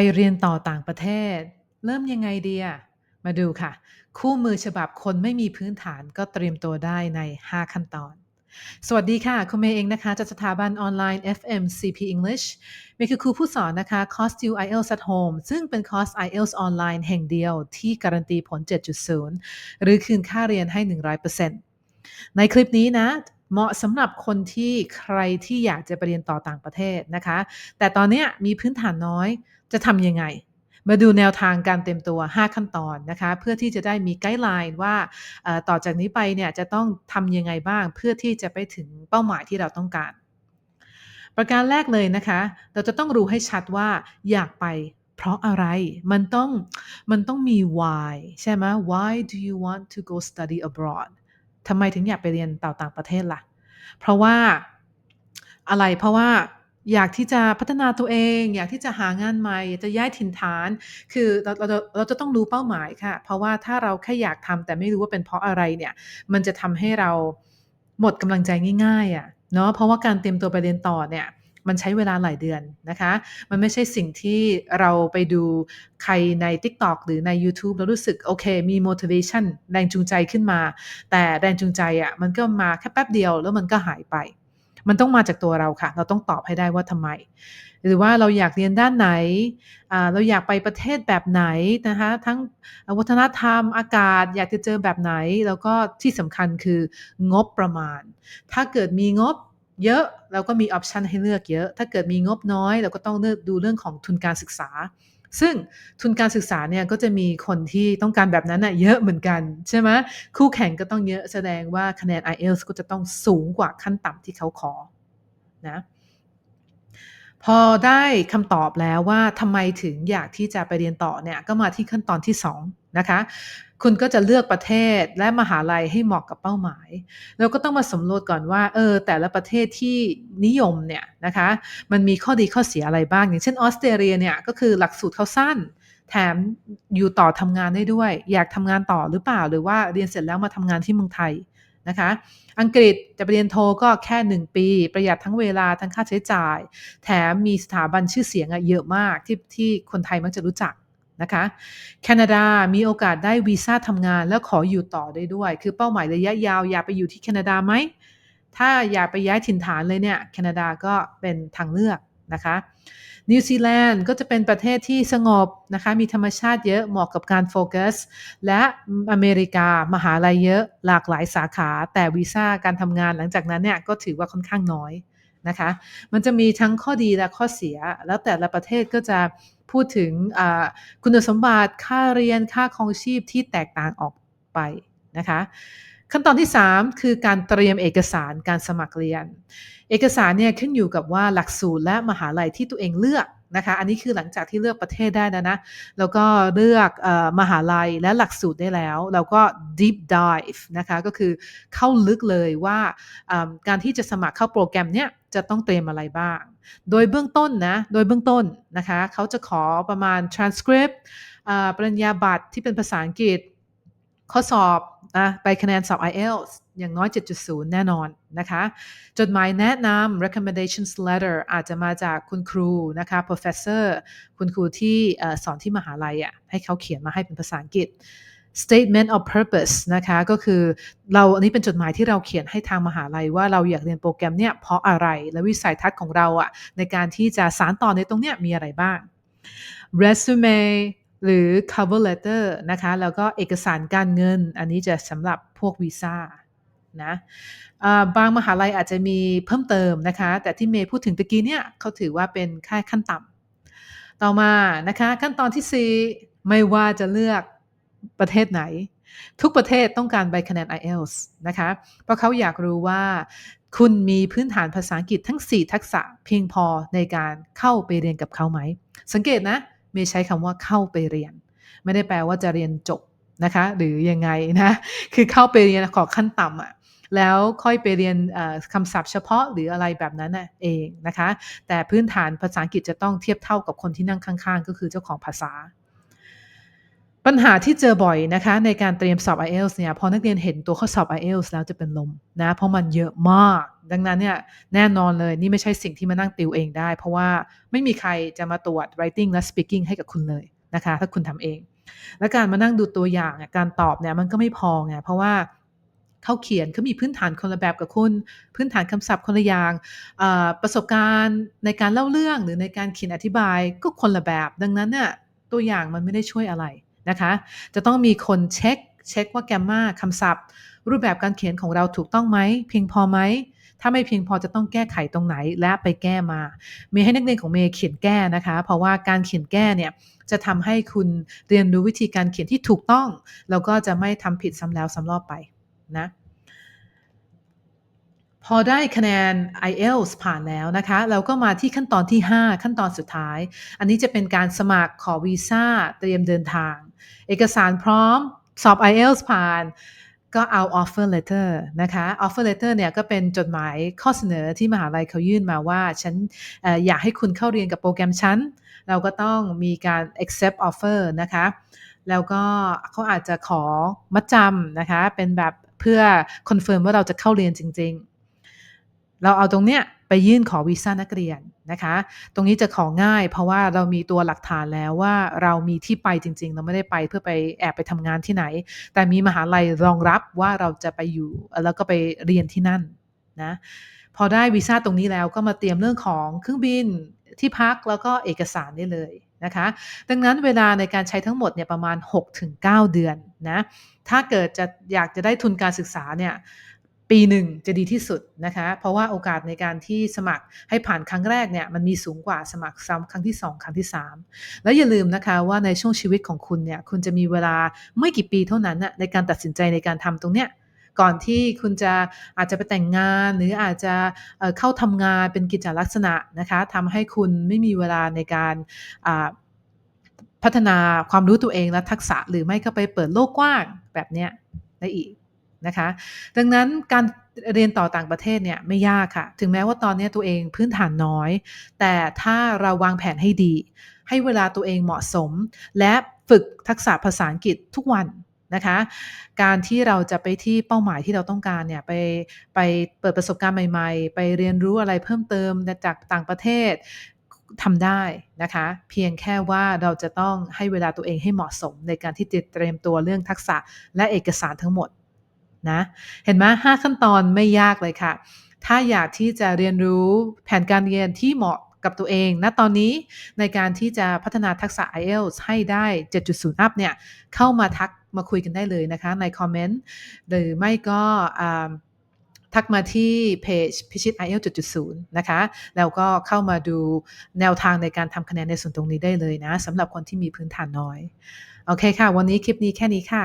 ไปเรียนต่อต่างประเทศ เริ่มยังไงดีอะมาดูค่ะ คู่มือฉบับคนไม่มีพื้นฐานก็เตรียมตัวได้ใน 5 ขั้นตอน สวัสดีค่ะ คุณเมย์เองนะคะจากสถาบันออนไลน์ FMCP English เมย์คือครูผู้สอนนะคะ Course Due IELTS at Home ซึ่งเป็นคอร์ส IELTS ออนไลน์แห่งเดียวที่การันตีผล 7.0 หรือคืนค่าเรียนให้ 100%ในคลิปนี้นะเหมาะสำหรับคนที่ใครที่อยากจะไปเรียนต่อต่างประเทศนะคะ แต่ตอนเนี้ยมีพื้นฐานน้อย จะทำยังไง มาดูแนวทางการเตรียมตัว 5 ขั้นตอนนะคะ เพื่อที่จะได้มีไกด์ไลน์ว่าต่อจากนี้ไปเนี่ยจะต้องทำยังไงบ้าง เพื่อที่จะไปถึงเป้าหมายที่เราต้องการ ประการแรกเลยนะคะ เราจะต้องรู้ให้ชัดว่าอยากไปเพราะอะไร มันต้องมันต้องมี why ใช่ไหม why do you want to go study abroad ทำไมถึงอยากไปเรียนต่อต่างประเทศล่ะ เพราะว่าอะไรเพราะว่า อยากที่จะพัฒนาตัวเอง อยากที่จะหางานใหม่จะย้ายถิ่นฐาน คือเราเราเราเราจะต้องรู้เป้าหมายค่ะ เพราะว่าถ้าเราแค่อยากทำแต่ไม่รู้ว่าเป็นเพราะอะไรเนี่ย มันจะทำให้เราหมดกำลังใจง่ายๆอะ่ะเนาะเพราะว่าการเตรียมตัวไปเรียนต่อเนี่ยมันใช้เวลาหลายเดือนนะคะ มันไม่ใช่สิ่งที่เราไปดูใครใน TikTok หรือใน YouTube แล้วรู้สึกโอเค มี motivation แรงจูงใจขึ้นมา แต่แรงจูงใจอะ่ะมันก็มาแค่แป๊บเดียวแล้วมันก็หายไป มันต้องมาจากตัวเราค่ะ เราต้องตอบให้ได้ว่าทำไม หรือว่าเราอยากเรียนด้านไหน เราอยากไปประเทศแบบไหนนะคะ ทั้งวัฒนธรรม อากาศ อยากจะเจอแบบไหน แล้วก็ที่สำคัญคืองบประมาณ ถ้าเกิดมีงบเยอะเราก็มีออปชันให้เลือกเยอะ ถ้าเกิดมีงบน้อย เราก็ต้องเลือกดูเรื่องของทุนการศึกษา ซึ่งทุนการศึกษาเนี่ยก็จะมีคนที่ต้องการแบบนั้นน่ะเยอะเหมือนกันใช่ไหมคู่แข่งก็ต้องเยอะแสดงว่าคะแนน IELTS ก็จะต้องสูงกว่าขั้นต่ำที่เขาขอนะ พอได้คำตอบแล้วว่าทำไมถึงอยากที่จะไปเรียนต่อเนี่ยก็มาที่ขั้นตอนที่2นะคะคุณก็จะเลือกประเทศและมหาลัยให้เหมาะกับเป้าหมายแล้วก็ต้องมาสำรวจก่อนว่าเออแต่ละประเทศที่นิยมเนี่ยนะคะมันมีข้อดีข้อเสียอะไรบ้าง อย่างเช่นออสเตรเลียเนี่ยก็คือหลักสูตรเขาสั้น แถมอยู่ต่อทำงานได้ด้วย อยากทำงานต่อหรือเปล่าหรือว่าเรียนเสร็จแล้วมาทำงานที่เมืองไทย นะคะ อังกฤษจะไปเรียนโทก็แค่ 1 ปี ประหยัดทั้งเวลาทั้งค่าใช้จ่าย แถมมีสถาบันชื่อเสียงอะเยอะมากที่ที่คนไทยมักจะรู้จักนะคะแคนาดามีโอกาสได้วีซ่าทำงานแล้วขออยู่ต่อได้ด้วย คือเป้าหมายระยะยาวอยากไปอยู่ที่แคนาดาไหม ถ้าอยากไปย้ายถิ่นฐานเลยเนี่ยแคนาดาก็เป็นทางเลือกนะคะ นิวซีแลนด์ก็จะเป็นประเทศที่สงบนะคะมีธรรมชาติเยอะเหมาะกับการโฟกัส และอเมริกามหาลัยเยอะหลากหลายสาขา แต่วีซ่าการทำงานหลังจากนั้นเนี่ยก็ถือว่าค่อนข้างน้อยนะคะ มันจะมีทั้งข้อดีและข้อเสีย แล้วแต่ละประเทศก็จะพูดถึงคุณสมบัติค่าเรียนค่าครองชีพที่แตกต่างออกไปนะคะ ขั้นตอนที่ 3 คือการเตรียมเอกสารการสมัครเรียน เอกสารเนี่ยขึ้นอยู่กับว่าหลักสูตรและมหาลัยที่ตัวเองเลือกนะคะ อันนี้คือหลังจากที่เลือกประเทศได้แล้วนะ แล้วก็เลือกอมหาลัยและหลักสูตรได้แล้วแล้วก็ deep dive นะคะ ก็คือเข้าลึกเลยว่าการที่จะสมัครเข้าโปรแกรมเนี้ยจะต้องเตรียมอะไรบ้าง โดยเบื้องต้นนะ โดยเบื้องต้นนะคะ เขาจะขอประมาณ transcript ปริญญาบัตรที่เป็นภาษาอังกฤษ ข้อสอบ นะไปคะแนนสอบ IELTS อย่างน้อย 7.0 แน่นอนนะคะ จดหมายแนะนำ recommendations letter อาจจะมาจากคุณครูนะคะ professor คุณครูที่สอนที่มหาลัยอะให้เขาเขียนมาให้เป็นภาษาอังกฤษ statement of purpose นะคะก็คือเราอันนี้เป็นจดหมายที่เราเขียนให้ทางมหาลัยว่าเราอยากเรียนโปรแกรมเนี่ยเพราะอะไร และวิสัยทัศน์ของเราอะในการที่จะสารต่อในตรงเนี้ยมีอะไรบ้าง resume หรือ cover letter นะคะ แล้วก็เอกสารการเงิน อันนี้จะสำหรับพวกวีซ่านะบางมหาลัยอาจจะมีเพิ่มเติมนะคะ แต่ที่เมย์พูดถึงตะกี้เนี่ยเขาถือว่าเป็นค่าขั้นต่ำต่อมานะคะขั้นตอนที่ 4 ไม่ว่าจะเลือกประเทศไหน ทุกประเทศต้องการใบคะแนน IELTS นะคะ เพราะเขาอยากรู้ว่า คุณมีพื้นฐานภาษาอังกฤษทั้ง 4 ทักษะเพียงพอในการเข้าไปเรียนกับเขาไหม สังเกตนะ เมย์ใช้คำว่าเข้าไปเรียน ไม่ได้แปลว่าจะเรียนจบนะคะ หรือยังไงนะคือเข้าไปเรียนขอขั้นต่ำอะ่ะแล้วค่อยไปเรียนคำศัพท์เฉพาะหรืออะไรแบบนั้นเองนะคะ แต่พื้นฐานภาษาอังกฤษจะต้องเทียบเท่ากับคนที่นั่งข้างๆ ก็คือเจ้าของภาษา ปัญหาที่เจอบ่อยนะคะ ในการเตรียมสอบ IELTS เนี่ยพอนักเรียนเห็นตัวข้อสอบ IELTS แล้วจะเป็นลมนะเพราะมันเยอะมาก ดังนั้นเนี่ยแน่นอนเลยนี่ไม่ใช่สิ่งที่มานั่งติวเองได้ เพราะว่าไม่มีใครจะมาตรวจ writing และ speaking ให้กับคุณเลยนะคะถ้าคุณทำเอง และการมานั่งดูตัวอย่างการตอบเนี่ยมันก็ไม่พอไงเพราะว่าเขาเขียนเขามีพื้นฐานคนละแบบกับคุณ พื้นฐานคำศัพท์คนละอย่างประสบการณ์ในการเล่าเรื่องหรือในการเขียนอธิบายก็คนละแบบ ดังนั้นเนี่ยตัวอย่างมันไม่ได้ช่วยอะไรนะคะ จะต้องมีคนเช็ค เช็คว่าแกมมาคำศัพท์ รูปแบบการเขียนของเราถูกต้องไหมเพียงพอไหมถ้าไม่เพียงพอจะต้องแก้ไขตรงไหนและไปแก้มามีให้นักเรียนของเมย์เขียนแก้นะคะ เพราะว่าการเขียนแก้เนี่ยจะทำให้คุณเรียนรู้วิธีการเขียนที่ถูกต้อง แล้วก็จะไม่ทำผิดซ้ำแล้วซ้ำรอบไปนะพอได้คะแนน IELTS ผ่านแล้วนะคะ เราก็มาที่ขั้นตอนที่ 5 ขั้นตอนสุดท้าย อันนี้จะเป็นการสมัครขอวีซ่าเตรียมเดินทาง เอกสารพร้อม สอบ IELTS ผ่านก็เอา offer letter นะคะ offer letter เนี่ยก็เป็นจดหมายข้อเสนอที่มหาลัยเขายื่นมาว่าฉันออยากให้คุณเข้าเรียนกับโปรแกรมฉัน เราก็ต้องมีการ accept offer นะคะ แล้วก็เขาอาจจะขอมัดจำนะคะ เป็นแบบเพื่อคอนเฟิร์มว่าเราจะเข้าเรียนจริง ๆ เราเอาตรงเนี้ยไปยื่นขอวีซ่านักเรียน นะคะ ตรงนี้จะของง่ายเพราะว่าเรามีตัวหลักฐานแล้วว่าเรามีที่ไปจริง ๆ เราไม่ได้ไปเพื่อไปแอบไปทำงานที่ไหน แต่มีมหาลัยรองรับว่าเราจะไปอยู่แล้วก็ไปเรียนที่นั่นนะพอได้วีซ่าตรงนี้แล้วก็มาเตรียมเรื่องของเครื่องบินที่พักแล้วก็เอกสารได้เลยนะคะ ดังนั้นเวลาในการใช้ทั้งหมดเนี่ยประมาณ 6-9 เดือนนะ ถ้าเกิดจะอยากจะได้ทุนการศึกษาเนี่ย ปีหนึ่งจะดีที่สุดนะคะ เพราะว่าโอกาสในการที่สมัครให้ผ่านครั้งแรกเนี่ยมันมีสูงกว่าสมัครซ้ำครั้งที่ 2 ครั้งที่ 3 แล้วอย่าลืมนะคะว่าในช่วงชีวิตของคุณเนี่ยคุณจะมีเวลาไม่กี่ปีเท่านั้นนะในการตัดสินใจในการทำตรงเนี้ยก่อนที่คุณจะอาจจะไปแต่งงานหรืออาจจะเข้าทำงานเป็นกิจลักษณะนะคะทำให้คุณไม่มีเวลาในการพัฒนาความรู้ตัวเองและทักษะหรือไม่ก็ไปเปิดโลกกว้างแบบเนี้ยได้อีก นะคะ ดังนั้นการเรียนต่อต่างประเทศเนี่ยไม่ยากค่ะ ถึงแม้ว่าตอนนี้ตัวเองพื้นฐานน้อย แต่ถ้าเราวางแผนให้ดี ให้เวลาตัวเองเหมาะสม และฝึกทักษะภาษาอังกฤษทุกวันนะคะ การที่เราจะไปที่เป้าหมายที่เราต้องการเนี่ยไปไปเปิดประสบการณ์ใหม่ๆ ไปเรียนรู้อะไรเพิ่มเติมจากต่างประเทศทำได้นะคะ เพียงแค่ว่าเราจะต้องให้เวลาตัวเองให้เหมาะสมในการที่จะเตรียมตัวเรื่องทักษะและเอกสารทั้งหมด นะเห็นไหมห้าขั้นตอนไม่ยากเลยค่ะ ถ้าอยากที่จะเรียนรู้แผนการเรียนที่เหมาะกับตัวเองณนะตอนนี้ในการที่จะพัฒนาทักษะ IELTS ให้ได้ 7.0 อัพเนี่ย เข้ามาทักมาคุยกันได้เลยนะคะในคอมเมนต์หรือไม่ก็ทักมาที่เพจพิชิต IELTS 7.0นะคะ แล้วก็เข้ามาดูแนวทางในการทำคะแนนในส่วนตรงนี้ได้เลยนะสำหรับคนที่มีพื้นฐานน้อย โอเคค่ะ วันนี้คลิปนี้แค่นี้ค่ะ